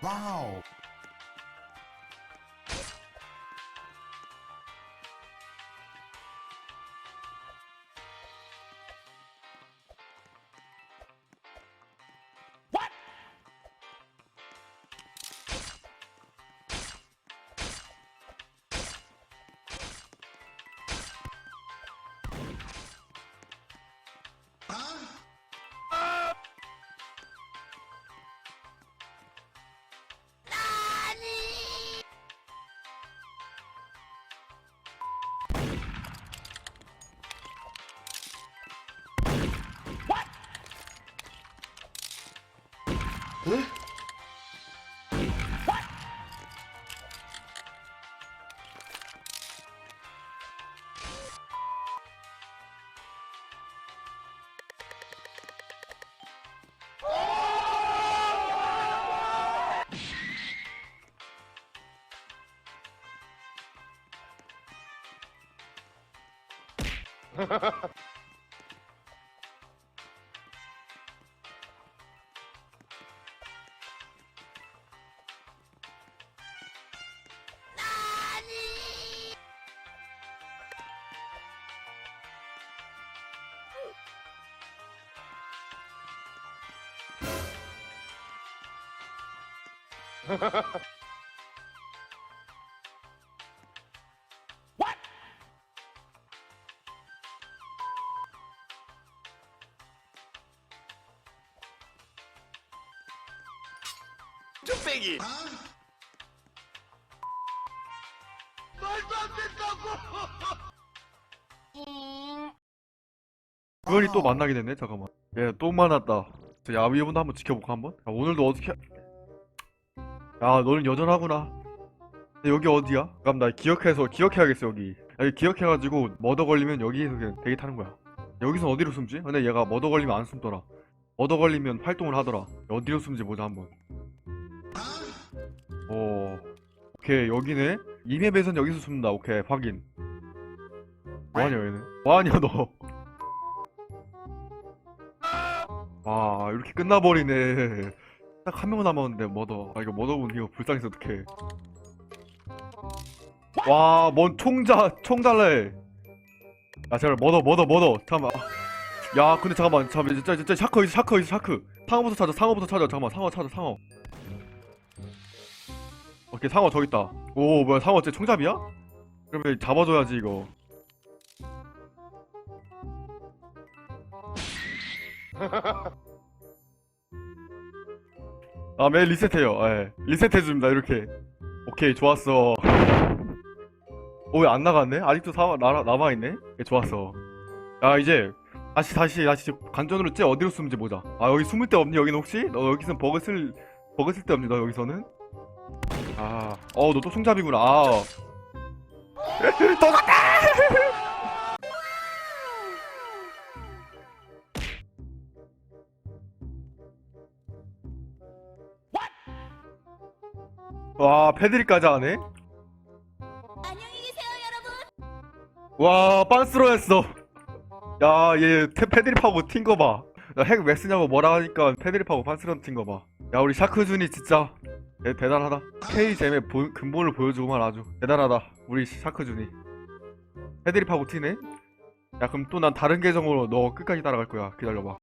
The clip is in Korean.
Wow! 와 우. 뚝배기. 그건이 또 만나게 됐네 잠깐만 얘또 만났다 저 야위분도 한번 지켜볼까 한번? 야, 오늘도 어떻게 야 너는 여전하구나. 근데 여기 어디야? 그럼 나 기억해서 기억해야겠어 여기. 여기 기억해가지고 머더 걸리면 여기에서 그냥 대기 타는 거야. 여기서 어디로 숨지? 근데 얘가 머더 걸리면 안 숨더라. 머더 걸리면 활동을 하더라. 어디로 숨지 보자 한번. 어 오케이 여기네. 이 맵에선 여기서 숨는다. 오케이 확인. 뭐하냐 얘는 뭐하냐 너? 와 이렇게 끝나버리네 딱 한 명 남았는데 머더. 아 이거 머더분 이거 불쌍해서 어떡해. 와뭔 총자 총 달래. 야 제발 머더 머더 머더. 잠깐만. 야 근데 잠깐만. 잠깐만. 진짜 진짜 샤크 있어 샤크 있어 샤크. 상어부터 찾아 상어부터 찾아. 잠깐만. 상어 찾아 상어. 오케이 상어 저기 있다. 오 뭐야 상어 쟤 총잡이야? 그러면 잡아줘야지 이거 아, 매일 리셋해요. 예. 리셋해줍니다, 이렇게. 오케이, 좋았어. 오, 왜 안 나갔네? 아직도 남아있네? 예, 좋았어. 야, 이제, 다시, 다시, 다시, 간전으로 쟤 어디로 숨는지 보자. 아, 여기 숨을 데 없니, 여기는 혹시? 너 여기서는 버그 쓸, 버그 쓸데 없니, 너 여기서는? 아, 어, 너또 총잡이구나. 아. 또 갔다! 와, 패드립까지 하네? 안녕히 계세요, 여러분. 와, 빤스로 했어. 야, 얘 태- 패드립하고 튄 거 봐. 야, 핵왜 쓰냐고 뭐라 하니까 패드립하고 빤스로 튄 거 봐. 야, 우리 샤크준이 진짜 대, 대단하다. K잼의 보- 근본을 보여주고만 아주 대단하다. 우리 샤크준이. 패드립하고 튀네? 야, 그럼 또 난 다른 계정으로 너 끝까지 따라갈 거야. 기다려봐.